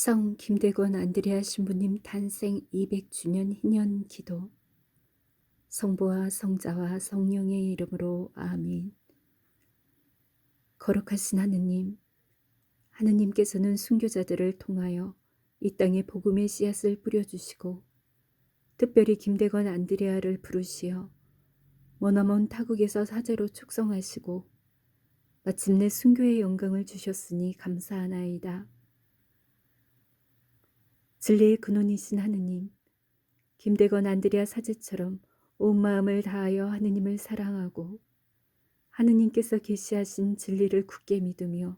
성 김대건 안드레아 신부님 탄생 200주년 희년 기도 성부와 성자와 성령의 이름으로 아멘 거룩하신 하느님 하느님께서는 순교자들을 통하여 이 땅에 복음의 씨앗을 뿌려주시고 특별히 김대건 안드레아를 부르시어 머나먼 타국에서 사제로 축성하시고 마침내 순교의 영광을 주셨으니 감사하나이다. 진리의 근원이신 하느님, 김대건 안드레아 사제처럼 온 마음을 다하여 하느님을 사랑하고 하느님께서 계시하신 진리를 굳게 믿으며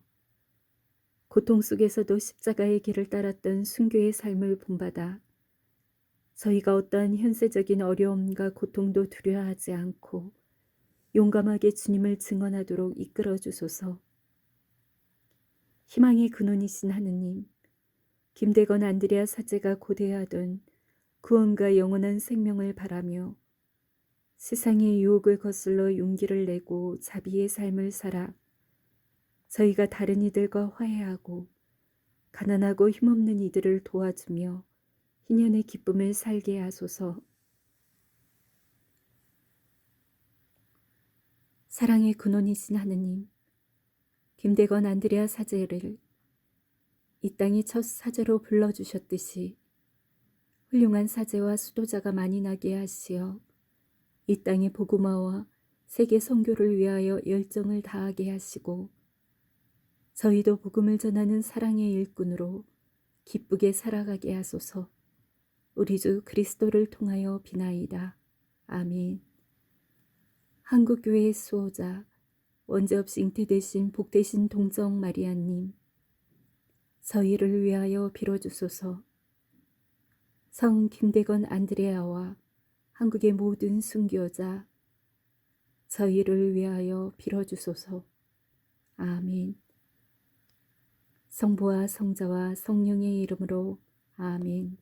고통 속에서도 십자가의 길을 따랐던 순교의 삶을 본받아 저희가 어떠한 현세적인 어려움과 고통도 두려워하지 않고 용감하게 주님을 증언하도록 이끌어 주소서. 희망의 근원이신 하느님, 김대건 안드레아 사제가 고대하던 구원과 영원한 생명을 바라며 세상의 유혹을 거슬러 용기를 내고 자비의 삶을 살아 저희가 다른 이들과 화해하고 가난하고 힘없는 이들을 도와주며 희년의 기쁨을 살게 하소서. 사랑의 근원이신 하느님, 김대건 안드레아 사제를 이 땅의 첫 사제로 불러주셨듯이 훌륭한 사제와 수도자가 많이 나게 하시어 이 땅의 복음화와 세계 선교를 위하여 열정을 다하게 하시고 저희도 복음을 전하는 사랑의 일꾼으로 기쁘게 살아가게 하소서 우리 주 그리스도를 통하여 비나이다. 아멘 한국교회의 수호자 원죄없이 잉태되신 복되신 동정 마리아님 저희를 위하여 빌어주소서. 성 김대건 안드레아와 한국의 모든 순교자 저희를 위하여 빌어주소서. 아멘. 성부와 성자와 성령의 이름으로 아멘